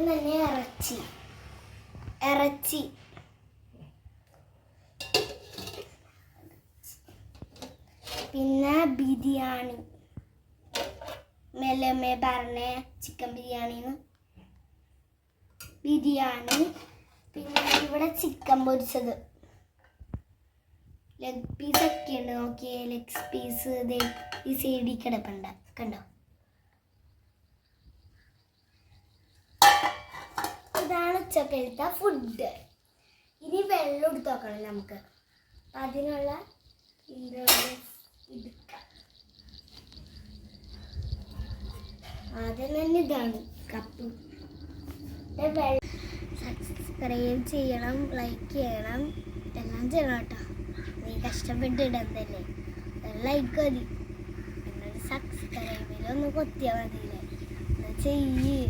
ആദ്യം തന്നെ ഇറച്ചി. ഇറച്ചി. പിന്നെ ബിരിയാണി. മെല്ലമ്മേ പറഞ്ഞ ചിക്കൻ ബിരിയാണിന്ന്. ബിരിയാണി. പിന്നെ ഇവിടെ ചിക്കൻ പൊരിച്ചത്. ലെഗ് പീസ് ഒക്കെ ഉണ്ട് നോക്കിയേ ലെഗ് പീസ് ഈ സൈഡിൽ കിടപ്പുണ്ട്. കണ്ടോ ഇതാണ് ഉച്ചക്കലത്തെ ഫുഡ് ഇനി വെള്ളം എടുത്ത് നോക്കണം നമുക്ക്. അതിനുള്ള ആദ്യം തന്നെ ഇതാണ് കപ്പ് സബ്സ്ക്രൈബ് ചെയ്യണം ലൈക്ക് ചെയ്യണം. എല്ലാം ചെയ്യണം കേട്ടോ. നീ കഷ്ടപ്പെട്ട് ഇടുന്നതല്ലേ ലൈക്ക് മതി. സബ്സ്ക്രൈബിലൊന്ന് കൊത്തിയാൽ ചെയ്യേ ചെയ്യ്.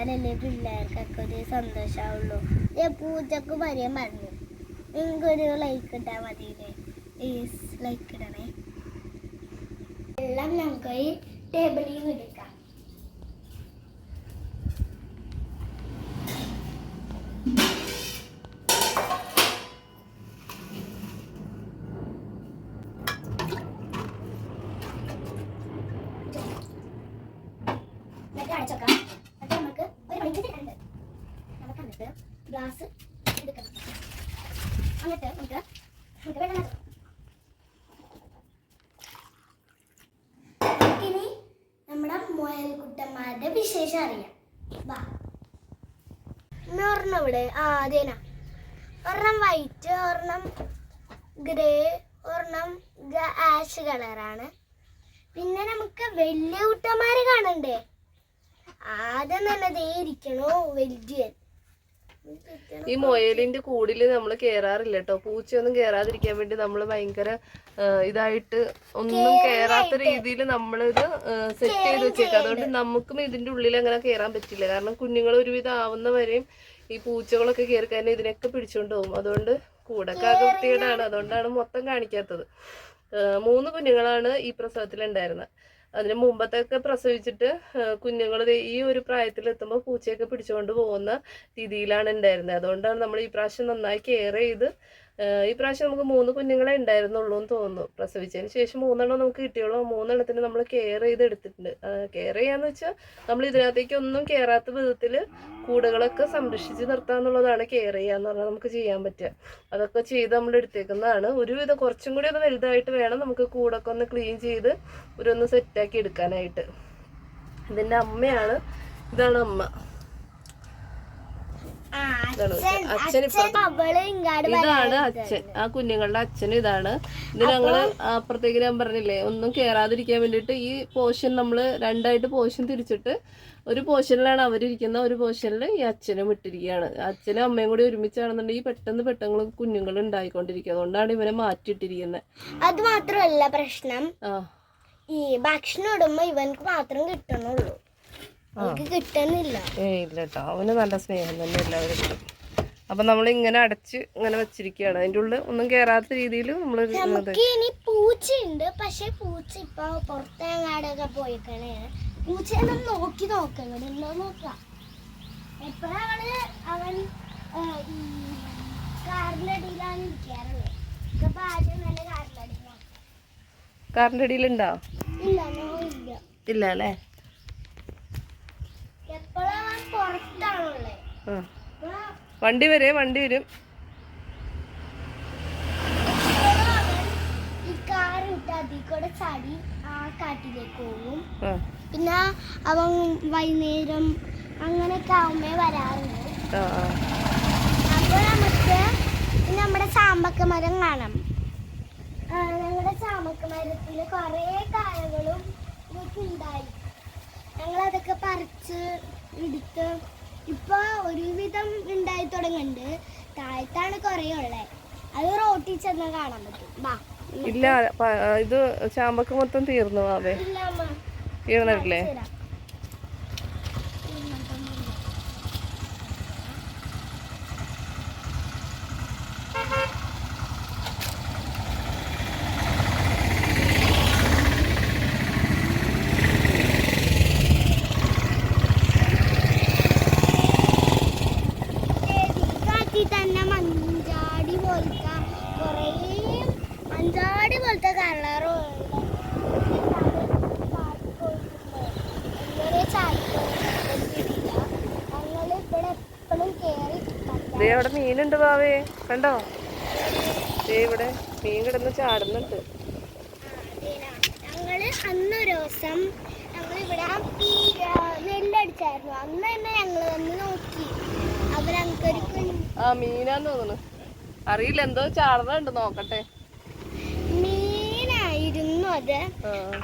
എന്നാലല്ലേ പിള്ളേർക്കൊക്കെ ഒരു സന്തോഷമാവുള്ളൂ ഞാൻ പൂജക്ക് പറയാൻ പറഞ്ഞു. നിങ്ങൾക്കൊരു ലൈക്ക് ഇട്ടാൽ പ്ലീസ് ലൈക്ക് ഇടണേ. എല്ലാം നമുക്ക് ടേബിളിൽ എടുക്കാം എന്നിട്ട് അടച്ചേക്കാം എന്നിട്ട് നമുക്ക് ഒരു മണിക്കൂർ ഉണ്ട് എന്നിട്ട് ഗ്ലാസ് എടുക്കണം. എന്നിട്ട് നമുക്ക് നമുക്ക് വെള്ളം നമുക്കിനി ആ അതേനാ. ഒരെണ്ണം വൈറ്റ് ഒരെണ്ണം ഗ്രേ ഒരെണ്ണം ആഷ് കളറാണ് പിന്നെ നമുക്ക് വലിയ കുട്ടന്മാരെ കാണണ്ടേ? ആദ്യം തന്നെ ദേ ഇരിക്കണോ വലുതിയൻ ഈ മുയലിന്റെ കൂടിൽ നമ്മൾ കേറാറില്ല കേട്ടോ പൂച്ചയൊന്നും കേറാതിരിക്കാൻ വേണ്ടി നമ്മൾ ഭയങ്കര ഇതായിട്ട് ഒന്നും കേറാത്ത രീതിയിൽ നമ്മളിത് സെറ്റ് ചെയ്ത് വെച്ചേക്കാം. അതുകൊണ്ട് നമുക്കും ഇതിന്റെ ഉള്ളിൽ അങ്ങനെ കേറാൻ പറ്റില്ല. കാരണം കുഞ്ഞുങ്ങൾ ഒരുവിധം ആവുന്ന വരെയും ഈ പൂച്ചകളൊക്കെ കയറി കഴിഞ്ഞാൽ ഇതിനൊക്കെ പിടിച്ചോണ്ട് പോകും. അതുകൊണ്ട് കൂടൊക്കെ അകൃത്യടാണ് അതുകൊണ്ടാണ് മൊത്തം കാണിക്കാത്തത്. മൂന്ന് കുഞ്ഞുങ്ങളാണ് ഈ പ്രസവത്തിൽ ഉണ്ടായിരുന്നത് അതിന് മുമ്പത്തൊക്കെ പ്രസവിച്ചിട്ട് കുഞ്ഞുങ്ങൾ ഈ ഒരു പ്രായത്തിൽ എത്തുമ്പോൾ പൂച്ചയൊക്കെ പിടിച്ചുകൊണ്ട് പോകുന്ന രീതിയിലാണ് ഉണ്ടായിരുന്നത്. അതുകൊണ്ടാണ് നമ്മൾ ഈ പ്രാവശ്യം നന്നായി കെയർ ചെയ്ത് ഈ പ്രാവശ്യം നമുക്ക് മൂന്ന് കുഞ്ഞുങ്ങളെ ഉണ്ടായിരുന്നുള്ളൂ എന്ന് തോന്നുന്നു. പ്രസവിച്ചതിന് ശേഷം മൂന്നെണ്ണം നമുക്ക് കിട്ടിയുള്ളൂ. മൂന്നെണ്ണത്തിന് നമ്മൾ കെയർ ചെയ്ത് എടുത്തിട്ടുണ്ട്. കെയർ ചെയ്യാന്ന് വെച്ചാൽ നമ്മൾ ഇതിനകത്തേക്ക് ഒന്നും കയറാത്ത വിധത്തിൽ കൂടുകളൊക്കെ സംരക്ഷിച്ച് നിർത്താന്നുള്ളതാണ് കെയർ ചെയ്യുക ചെയ്യാന്ന് പറഞ്ഞാൽ നമുക്ക് ചെയ്യാൻ പറ്റുക. അതൊക്കെ ചെയ്ത് നമ്മൾ എടുത്തേക്കുന്നതാണ്. ഒരുവിധം കുറച്ചും കൂടി ഒന്ന് വലുതായിട്ട് വേണം നമുക്ക് കൂടൊക്കെ ഒന്ന് ക്ലീൻ ചെയ്ത് ഒരു ഒന്ന് സെറ്റാക്കി എടുക്കാനായിട്ട്. ഇതിന്റെ അമ്മയാണ് ഇതാണ് അമ്മ. അച്ഛൻ ഇതാണ് അച്ഛൻ. ആ കുഞ്ഞുങ്ങളുടെ അച്ഛൻ ഇതാണ്. ഇത് ഞങ്ങൾ അപ്പുറത്തേക്ക് ഞാൻ പറഞ്ഞില്ലേ ഒന്നും കേറാതിരിക്കാൻ വേണ്ടിട്ട് ഈ പോർഷൻ നമ്മൾ രണ്ടായിട്ട് പോർഷൻ തിരിച്ചിട്ട് ഒരു പോർഷനിലാണ് അവരിയ്ക്കുന്ന ഒരു പോർഷനിൽ ഈ അച്ഛനും ഇട്ടിരിക്കുകയാണ്. അച്ഛനും അമ്മയും കൂടി ഒരുമിച്ചാണെന്നുണ്ടെങ്കിൽ പെട്ടെന്ന് പെട്ടെന്ന് കുഞ്ഞുങ്ങൾ ഉണ്ടായിക്കൊണ്ടിരിക്കുക അതുകൊണ്ടാണ് ഇവരെ മാറ്റിയിട്ടിരിക്കുന്നത് അത് മാത്രമല്ല പ്രശ്നം. ഈ ഭക്ഷണം ഇടുമ്പോ ഇവനക്ക് മാത്രം കിട്ടണുള്ളൂ. കിട്ടുന്നില്ല. ഏ ഇല്ല കേട്ടോ അവന് നല്ല സ്നേഹം തന്നെ എല്ലാവരും അപ്പൊ നമ്മൾ ഇങ്ങനെ അടച്ച് ഇങ്ങനെ വെച്ചിരിക്കുകയാണ്. അതിന്റെ ഉള്ളിൽ ഒന്നും കേറാത്ത രീതിയിൽ നമ്മൾ ഇനി പൂച്ചയുണ്ട്. പക്ഷെ പൂച്ച ഇപ്പൊ പുറത്തെങ്ങാടൊക്കെ പോയിക്കണേ. പൂച്ചയെ നമ്മൾ നോക്കി നോക്കണം. ഉണ്ടോ നോക്കാം. എപ്പോഴാണ് അവൻ കാറിന്റെ അടിയിലാണ് ഇരിക്കാറുള്ളത്. ആദ്യം നല്ല കാറിന്റെ അടിയിൽ നോക്കാം അടിയിലുണ്ടോ? ഇല്ല ഇല്ല. ഇല്ല അല്ലേ എപ്പോഴാണ് പുറത്താണുള്ളത് ആ അപ്പൊ വണ്ടി വരെ വണ്ടി വരും. പിന്നെ അവൻ വൈകുന്നേരം അങ്ങനെയൊക്കെ ആവുമ്പേ വരാറുണ്ട്. അപ്പോൾ നമുക്ക് നമ്മുടെ ചാമ്പക്ക മരം കാണാം. നമ്മുടെ ഞങ്ങളുടെ ചാമ്പക്ക മരത്തിൽ കുറേ കായകളും ഇതൊക്കെ ഉണ്ടായി. ഞങ്ങൾ അതൊക്കെ പറിച്ച് എടുത്ത് ഇപ്പൊ ഒരുവിധം ഉണ്ടായി തുടങ്ങുന്നുണ്ട് താഴത്താണ് കുറേ ഉള്ളത് അത് റോട്ടിൽ ചെന്ന് കാണാൻ പറ്റും. വാ ഇല്ല ഇത് ചാമ്പക്ക മൊത്തം തീർന്നു അതെ. തീർന്നിട്ടില്ലേ തരാം കാട്ടി തന്നെ മഞ്ചാടി പോലത്തെ കുറേ മഞ്ചാടി പോലത്തെ കളറും ഞങ്ങൾ ഇവിടെ എപ്പോഴും കയറി ദേ അവിടെ മീനുണ്ട് ബാവേ. കണ്ടോ? ദേ ഇവിടെ മീൻ കിടന്ന് ചാടുന്നുണ്ട്. അന്നൊരു ദിവസം ഞങ്ങളിവിടെ നെല്ലടിച്ചായിരുന്നു. അന്ന് തന്നെ ഞങ്ങൾ വന്ന് നോക്കി. ആ മീനാന്ന് തോന്നുന്നു. അറിയില്ല എന്തോ ചാടുന്നുണ്ട്. നോക്കട്ടെ. മീനായിരുന്നു അത്.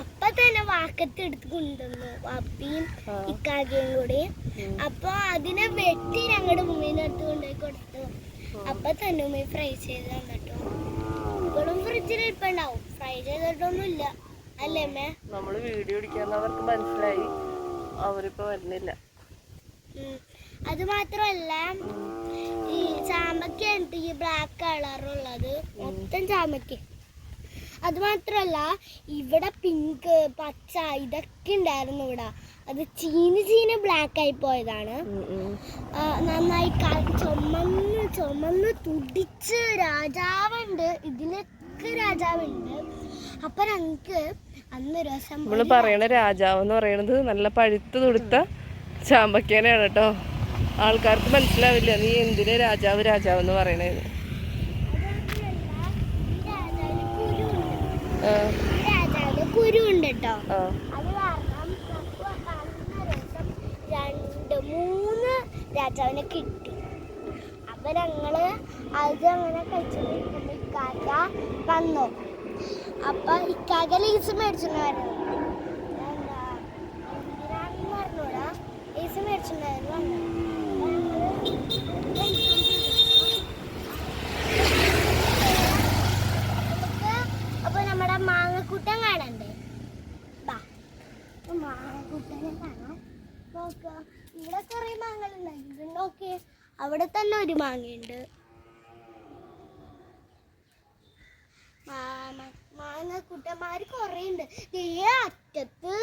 അപ്പൊ തന്നെ വാക്കത്ത് എടുത്ത് കൊണ്ടുവന്നു. അപ്പിയും ആ. ഇക്കാകയും കൂടി. അപ്പൊ അതിനെ വെട്ടി ഞങ്ങളുടെ ഉമ്മീനെ അടുത്ത് കൊണ്ടുപോയി കൊടുത്തു. അപ്പൊ തന്നെ ഉമ്മി ഫ്രൈ ചെയ്ത് തന്നിട്ടു. ഇപ്പോഴും ഫ്രിഡ്ജിൽ ഇരിപ്പുണ്ടാവും. ഫ്രൈ ചെയ്തിട്ടൊന്നുമില്ല. അല്ലേ അമ്മേ? നമ്മൾ വീഡിയോ അവർക്ക് മനസ്സിലായി. അവരിപ്പോ വരുന്നില്ല. അത് മാത്രമല്ല ഈ ചാമ്പക്ക ഉണ്ട് ഈ ബ്ലാക്ക് കളറുള്ളത് മൊത്തം ചാമ്പക്ക അത് മാത്രമല്ല ഇവിടെ പിങ്ക് പച്ച ഇതൊക്കെ ഉണ്ടായിരുന്നു ഇവിടെ. അത് ചീന് ചീന് ബ്ലാക്ക് ആയി പോയതാണ്. നന്നായി ചുമന്ന് ചുമന്ന് തുടിച്ച് രാജാവുണ്ട്. ഇതിനൊക്കെ രാജാവുണ്ട്. അപ്പൊ ഞങ്ങക്ക് അന്ന് ദിവസം നമ്മൾ പറയണ രാജാവ് എന്ന് പറയണത് നല്ല പഴുത്ത് തുടുത്ത ചാമ്പക്കേനാണ് കേട്ടോ. ആൾക്കാർക്ക് മനസ്സിലാവില്ല നീ എന്തിനെ രാജാവ് രാജാവ് എന്ന് പറയണേന്ന് കുരു ഉണ്ട്. കേട്ടോ ആ, അത് കാരണം നമുക്ക് അന്നൊരു ദിവസം രണ്ട് മൂന്ന് രാജാവിനെ കിട്ടി. അപ്പൊ ഞങ്ങൾ അത് അങ്ങനെ കഴിച്ചിട്ട് ഇക്കാക്ക വന്നു. അപ്പൊ ഇക്കാക്ക ലീസ് മേടിച്ചിട്ടുണ്ടായിരുന്നു. എന്താ എന്തിനാണെന്ന് ലീസ് മേടിച്ചിട്ടുണ്ടായിരുന്നു കാണണ്ടേ? ബാ. മാങ്ങക്കൂട്ടനെ കാണാം. നോക്ക. കുറെ മാങ്ങ നോക്കി അവിടെ തന്നെ ഒരു മാങ്ങയുണ്ട്. മാങ്ങ മാങ്ങക്കൂട്ടന്മാര് കുറെ ഉണ്ട് ഈ അറ്റത്ത്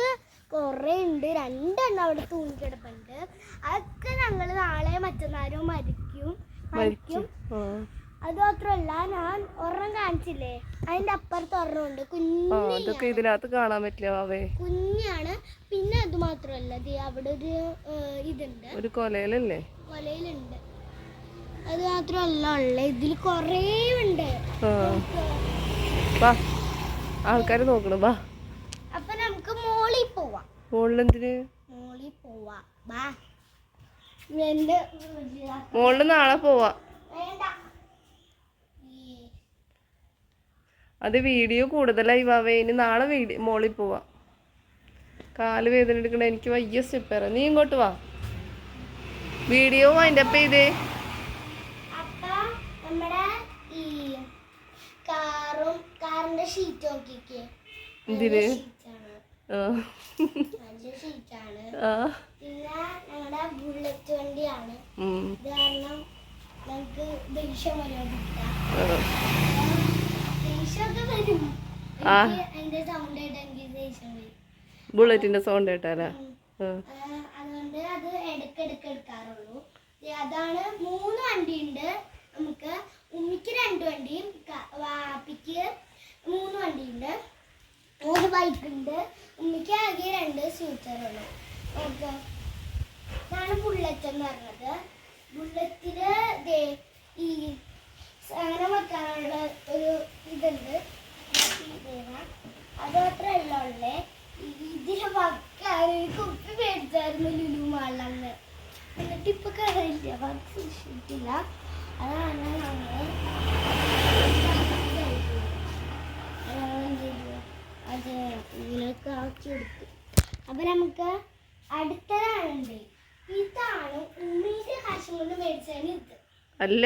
കുറെ ഉണ്ട് രണ്ടെണ്ണം അവിടെ തൂങ്ങിക്കിടപ്പുണ്ട്. അതൊക്കെ ഞങ്ങൾ നാളെ മറ്റന്നാരും മരിക്കും. മരിക്കും. അത് മാത്രമല്ല ഞാൻ ഒരെണ്ണം കാണിച്ചില്ലേ? അതിന്റെ അപ്പുറത്ത് ഒരെണ്ണമുണ്ട് കുഞ്ഞു ഇതൊക്കെ ഇതിനകത്ത് കാണാൻ പറ്റില്ല വാവേ കുഞ്ഞാണ് പിന്നെ അത് മാത്രമല്ല അവിടെ ഒരു ഇതുണ്ട്. ഒരു കൊലയിലല്ലേ? കൊലയിലുണ്ട്. അത് മാത്രമല്ല ഉള്ള ഇതിൽ കുറേ ഉണ്ട്. ആ. വാ ആൾക്കാര് നോക്കണം വാ. അപ്പൊ നമുക്ക് മോളിൽ പോവാം. മുകളിലെന്തിന് മോളിൽ പോവാം. ബാ എന്റെ വീട്ടിലാ. മുകളിൽ നാളെ പോവാ. വേണ്ട ഈ അത് വീഡിയോ കൂടുതലായി വാവേ ഇനി നാളെ വീഡിയോ മോളിൽ പോവാം. കാൽ വേദന എടുക്കണ എനിക്ക് വയ്യ സ്റ്റെപ്പേറ നീ ഇങ്ങോട്ട് വാ. വീഡിയോ അതിന്റെ അപ്പം ഇതേ ഇതിൽ ബുള്ളറ്റ് വണ്ടിയാണ്. കാരണം നമുക്ക് ദൃശ്യം ആ. ബുള്ളറ്റിന്റെ സൗണ്ട് കേട്ടാലാ? അതുകൊണ്ട് അത് ഇടയ്ക്കിടയ്ക്ക് എടുക്കാറുള്ളൂ. ദേ അതാണ് മൂന്ന് വണ്ടിയുണ്ട്. നമുക്ക് ഉമ്മിക്ക് രണ്ട് വണ്ടിയും വാപ്പിക്ക് മൂന്ന് വണ്ടിയുണ്ട്. മൂന്ന് ബൈക്ക് ഉണ്ട് ഉമ്മിക്ക് ആകെ രണ്ട് സ്കൂട്ടറുള്ളൂ ഓക്കെ. ഇതാണ് ബുള്ളറ്റ് എന്ന് പറഞ്ഞത്. ബുള്ളറ്റിൽ ദേ ഈ സാധനം വെക്കാനുള്ള ഒരു ഇതുണ്ട്. അത് മാത്രമല്ല ഉള്ളേ ഇതിന് വക്കാൻ കുപ്പി മേടിച്ചായിരുന്നു ലുലു മാളന്ന് എന്നിട്ട് ഇപ്പൊ കടയില്ല. വക്ക് സൂക്ഷിച്ചിട്ടില്ല അതാണ് അപ്പൊ നമുക്ക് അടുത്തതാണുണ്ട് ഇതാണ് ഉമ്മീന്റെ കാശും കൊണ്ട് മേടിച്ചാണ് ഇത്. അല്ല.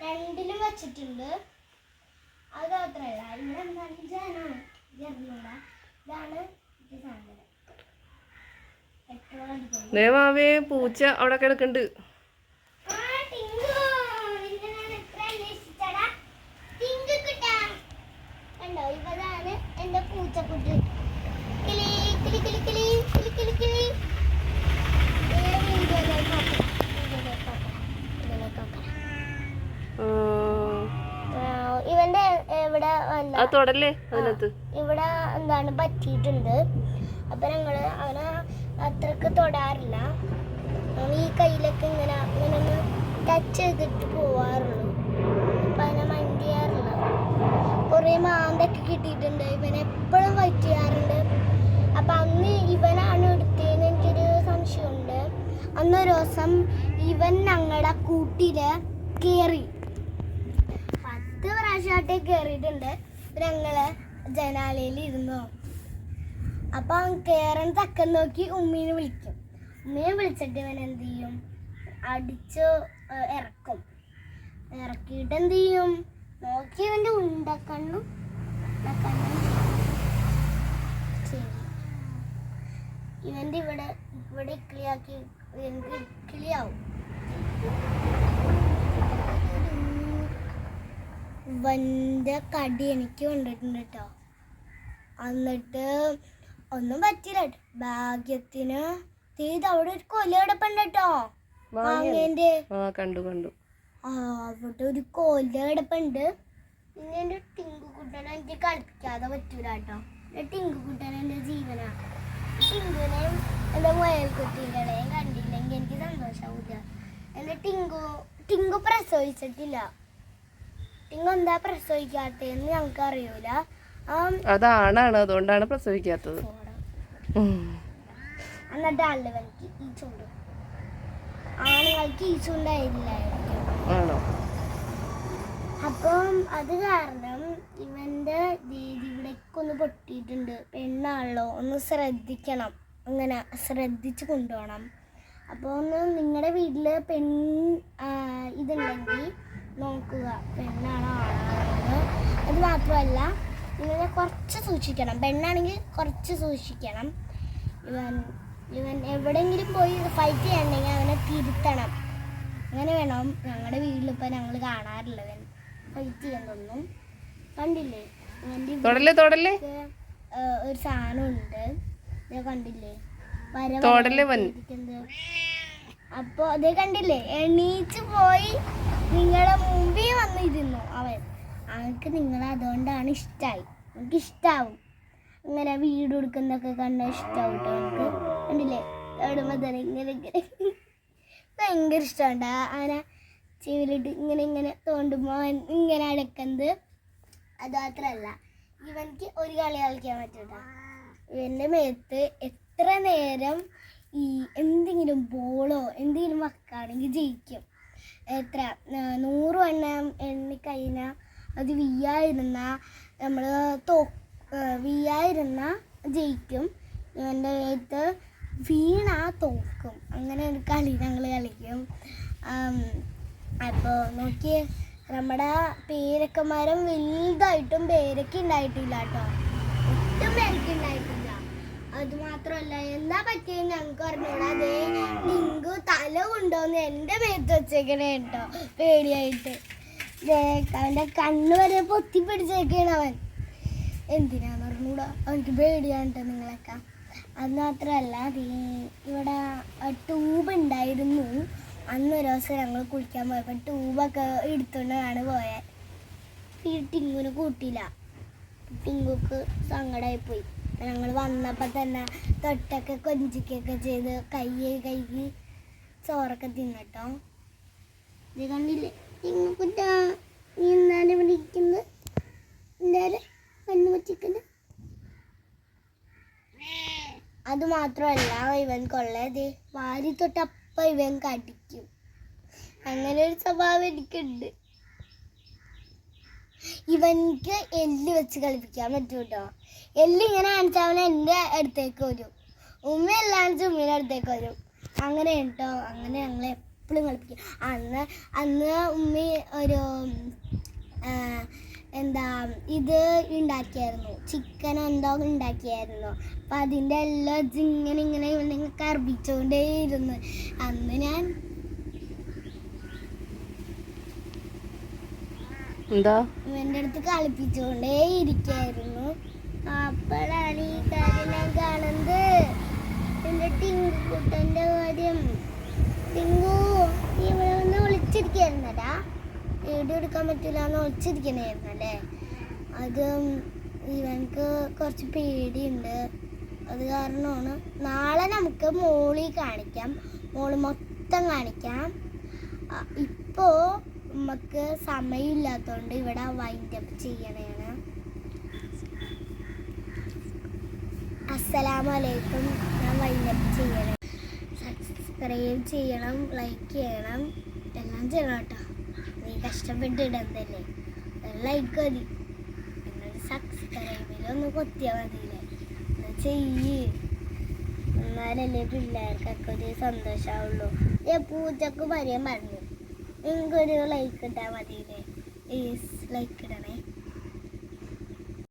രണ്ടിലും വെച്ചിട്ടുണ്ട് അത് മാത്രമല്ല ഇവിടെ എന്താണ് ജനാണ് ജർമ്മല ഇതാണ് ഇത് സാധനം പെട്രോൾ അടിക്കുന്നത് ദേ മാവേ പൂച്ച അവിടെ കിടക്കുന്നുണ്ട് ആ, ടിങ്കു, നിന്നെ ഞാൻ എത്ര അന്വേഷിച്ചെടാ? ടിങ്കു കുട്ടാ. കണ്ടോ എന്റെ പൂച്ചക്കുട്ടി കിളി കിളി കിളി കിളി കിളി കിളി കിളി ഏ, വീഡിയോയിലേക്ക് നോക്കണം. വീഡിയോയിലേക്ക് നോക്കണം. വീഡിയോയിലേക്ക് നോക്കണം. അത് തൊടല്ലേ? അതിനകത്ത്. ഇവിടെ എന്താണ് പറ്റിയിട്ടുണ്ട്. അപ്പൊ ഞങ്ങൾ അവനെ അത്രയ്ക്ക് തൊടാറില്ല. ഈ കയ്യിലൊക്കെ ഇങ്ങനെ ഇങ്ങനെ ഒന്ന് ടച്ച് ചെയ്തിട്ട് പോവാറുള്ളൂ. അപ്പൊ അതിനെ മൈൻഡ് ചെയ്യാറില്ല. കുറെ മാന്തൊക്കെ കിട്ടിയിട്ടുണ്ട്. ഇവനെ എപ്പോഴും ഫൈറ്റ് ചെയ്യാറുണ്ട്. അപ്പൊ അന്ന് ഇവനാണ് എടുത്തതെന്ന് എനിക്കൊരു സംശയമുണ്ട്. അന്നൊരു ദിവസം ഇവൻ ഞങ്ങളുടെ കൂട്ടിൽ കേറി. പ്രാവശ്യമായിട്ടേ കയറിയിട്ടുണ്ട് ഞങ്ങൾ ജനാലയിൽ ഇരുന്നു. അപ്പൊ അവൻ കയറാൻ തക്കം നോക്കി ഉമ്മീനെ വിളിക്കും. ഉമ്മീനെ വിളിച്ചിട്ട് ഇവൻ എന്ത് ചെയ്യും? അടിച്ച് ഇറക്കും. ഇറക്കിയിട്ട് എന്ത് ചെയ്യും? നോക്കി ഇവന്റെ ഉണ്ടക്കണ്ണും ഇവന്റെ ഇവിടെ ഇവിടെ ഇക്കിളിയാക്കി ഇവൻക്ക് ഇക്കിളിയാവും. ഇവന്റെ കടി എനിക്ക് കൊണ്ടിട്ടുണ്ട് കേട്ടോ എന്നിട്ട് ഒന്നും പറ്റില്ല. ഭാഗ്യത്തിന് തീത് അവിടെ ഒരു കൊല കിടപ്പുണ്ട് കേട്ടോ മാങ്ങേന്റെ കണ്ടു കണ്ടു. അവിടെ ഒരു കൊല കിടപ്പുണ്ട്. പിന്നെ എന്റെ ടിങ്കു കുട്ടനെ എനിക്ക് കളിക്കാതെ പറ്റൂല കേട്ടോ എന്റെ ടിങ്കു കുട്ടൻ എന്റെ ജീവനാ. ടിങ്കുനെയും എന്റെ മുയൽക്കുട്ടീന്റെയും കണ്ടില്ലെങ്കിൽ എനിക്ക് സന്തോഷാവൂല. എന്റെ ടിങ്കു ടിങ്കു പ്രസവിച്ചിട്ടില്ല. ടിങ്കു എന്താ പ്രസവിക്കാത്തതെന്ന് ഞങ്ങൾക്ക് അറിയൂല അതാണാണ് അതുകൊണ്ടാണ് പ്രസവിക്കാത്തത്. ഉം. എന്നിട്ട് ആളുകൾക്ക് ഈ ചൂട്. ആണുങ്ങൾക്ക് ഈ ചൂണ്ടായില്ലായിരിക്കും ആണോ? അപ്പം അത് കാരണം ഇവന്റെ രീതി ഇവിടേക്കൊന്ന് പൊട്ടിയിട്ടുണ്ട്. പെണ്ണാണല്ലോ ഒന്ന് ശ്രദ്ധിക്കണം. അങ്ങനെ ശ്രദ്ധിച്ച് കൊണ്ടുപോകണം. അപ്പോൾ ഒന്ന് നിങ്ങളുടെ വീട്ടിൽ പെൺ ഇതുണ്ടെങ്കിൽ നോക്കുക. പെണ്ണാണോ ആണാണെന്ന് അത് മാത്രമല്ല ഇവനെ കുറച്ച് സൂക്ഷിക്കണം. പെണ്ണാണെങ്കിൽ കുറച്ച് സൂക്ഷിക്കണം. ഇവൻ ഇവൻ എവിടെയെങ്കിലും പോയി ഫൈറ്റ് ചെയ്യണമെങ്കിൽ അവനെ തിരുത്തണം. അങ്ങനെ വേണം ഞങ്ങളുടെ വീട്ടിലിപ്പോൾ ഞങ്ങൾ കാണാറുള്ളവൻ ഫൈറ്റ് ചെയ്യുന്നൊന്നും കണ്ടില്ലേ? തൊടല്ലേ ഒരു സാധനമുണ്ട്. ഉണ്ട് കണ്ടില്ലേ? വര. അപ്പൊ അതേ കണ്ടില്ലേ? എണീച്ച് പോയി നിങ്ങളുടെ മുമ്പിൽ വന്നിരുന്നു അവൻ. അവൾക്ക് നിങ്ങളെ അതുകൊണ്ടാണ് ഇഷ്ടമായി നമുക്ക് ഇഷ്ടാവും. ഇങ്ങനെ വീട് കൊടുക്കുന്നൊക്കെ കണ്ട ഇഷ്ടാവും അവൾക്ക് കണ്ടില്ലേ? എവിടുമ്പോ തന്നെ ഇങ്ങനെ ഇങ്ങനെ. ഭയങ്കര ഇഷ്ടമുണ്ട് അവനെ ചെവിലിട്ട് ഇങ്ങനെ ഇങ്ങനെ തോണ്ടുമ്പോൾ ഇങ്ങനെ അടക്കുന്നത് അത് മാത്രമല്ല ഇവനിക്ക് ഒരു കളി കളിക്കാൻ പറ്റൂട്ടോ. ഇവന്റെ മേത്ത് എത്ര നേരം ഈ എന്തെങ്കിലും ബോളോ എന്തെങ്കിലും വക്കാണെങ്കിൽ ജയിക്കും. എത്ര നൂറ് എണ്ണം എണ്ണി കഴിഞ്ഞാൽ അത് വീയായിരുന്ന നമ്മൾ തോ വീയായിരുന്ന ജയിക്കും. എന്റെ മേത്ത് വീണ തോക്കും. അങ്ങനെ ഒരു കളി ഞങ്ങൾ കളിക്കും. അപ്പോൾ നോക്കിയേ നമ്മുടെ പേരക്കന്മാരും വലുതായിട്ടും പേരക്ക ഉണ്ടായിട്ടില്ല കേട്ടോ ഒട്ടും പേരക്ക ഉണ്ടായിട്ടില്ല. അത് മാത്രമല്ല എന്താ പറ്റിയെന്ന് ഞങ്ങൾക്ക് അറിഞ്ഞൂടാ അതേ ഡിങ്കു തല കൊണ്ടോന്ന് എന്റെ മേത്ത് വെച്ചേക്കണേ കേട്ടോ പേടിയായിട്ട്. അവന്റെ കണ്ണ് വരെ പൊത്തി പിടിച്ചേക്കാണ് അവൻ. എന്തിനാ പറഞ്ഞൂടാ അവനക്ക് പേടിയാണ് കേട്ടോ നിങ്ങളൊക്കെ. അത് മാത്രമല്ല ഇവിടെ ട്യൂബ് ഉണ്ടായിരുന്നു. അന്ന് ഒരു ദിവസം ഞങ്ങൾ കുളിക്കാൻ പോയപ്പോൾ ട്യൂബൊക്കെ എടുത്തുകൊണ്ടാണ് പോയത് ഈ ടിങ്കുന് കൂട്ടിയില്ല. ടിങ്കുക്ക് സങ്കടമായി പോയി ഞങ്ങൾ വന്നപ്പോൾ തന്നെ തൊട്ടൊക്കെ കൊഞ്ചിക്കൊക്കെ ചെയ്ത് കൈ കൈക്ക് ചോറൊക്കെ തിന്നട്ടോ ഇത് കണ്ടില്ലേ? ടിങ്കുക്കുട്ട നീ എന്നാലും ഇവിടെ ഇരിക്കുന്നത്? എന്തായാലും കണ്ണു വച്ചിക്കുന്നത് അത് മാത്രമല്ല ഇവൻ കൊള്ളത് വാരി തൊട്ടപ്പം ഇവൻ കടിക്കും. അങ്ങനെ ഒരു സ്വഭാവം എനിക്കുണ്ട്. ഇവൻക്ക് എല്ല് വെച്ച് കളിപ്പിക്കാൻ പറ്റും കേട്ടോ എല്ല് ഇങ്ങനെ കാണിച്ചാൽ എന്റെ അടുത്തേക്ക് വരും. ഉമ്മ എല്ലാം ഉമ്മേന്റെ അടുത്തേക്ക് വരും. അങ്ങനെ കേട്ടോ അങ്ങനെ ഞങ്ങൾ എപ്പോഴും കളിപ്പിക്കും. അന്ന് അന്ന് ഉമ്മ ഒരു എന്താ ഇത് ഉണ്ടാക്കിയായിരുന്നു ചിക്കൻ എന്തോ ഉണ്ടാക്കിയായിരുന്നു അപ്പം അതിന്റെ എല്ലാം ഇങ്ങനെ ഇങ്ങനെ ഇവനെ കർപ്പിച്ചുകൊണ്ടേയിരുന്നു അന്ന് ഞാൻ എന്താ? ഇവന്റെ അടുത്ത് കളിപ്പിച്ചുകൊണ്ടേ ഇരിക്കായിരുന്നു. അപ്പോഴാണ് ഈ കാര്യം ഞാൻ കാണുന്നത്. എന്റെ ടിങ്കുക്കുട്ടന്റെ കാര്യം. ടിങ്കു ഇവിടെ വന്ന് ഒളിച്ചിരിക്കായിരുന്നടാ. വീഡിയോ എടുക്കാൻ പറ്റില്ല എന്ന് ഒളിച്ചിരിക്കണായിരുന്നല്ലേ അത് ഇവനക്ക് കുറച്ച് പേടിയുണ്ട്. അത് കാരണമാണ് നാളെ നമുക്ക് മോളി കാണിക്കാം. മോൾ മൊത്തം കാണിക്കാം. ഇപ്പോ നമുക്ക് സമയമില്ലാത്തതുകൊണ്ട് ഇവിടെ വൈൻഡ് അപ്പ് ചെയ്യണേണ്. അസ്സലാമലൈക്കും. ഞാൻ വൈൻഡ് അപ്പ് ചെയ്യണം. സബ്സ്ക്രൈബ് ചെയ്യണം ലൈക്ക് ചെയ്യണം. എല്ലാം ചെയ്യണം കേട്ടോ നീ കഷ്ടപ്പെട്ടിടന്തല്ലേ ലൈക്ക് മതി. എന്നൊരു സബ്സ്ക്രൈബിലൊന്ന് കൊത്തിയാൽ മതിയില്ലേ? എന്നാ ചെയ്യ്. എന്നാലല്ലേ പിള്ളേർക്കൊക്കെ ഒരു സന്തോഷമാവുള്ളൂ ഞാൻ പൂജക്ക് പറയാൻ പറഞ്ഞു. നിങ്ങൾക്കൊരു ലൈക്ക് ഇട്ടാൽ മതിയില്ലേ? പ്ലീസ് ലൈക്ക് ഇടണം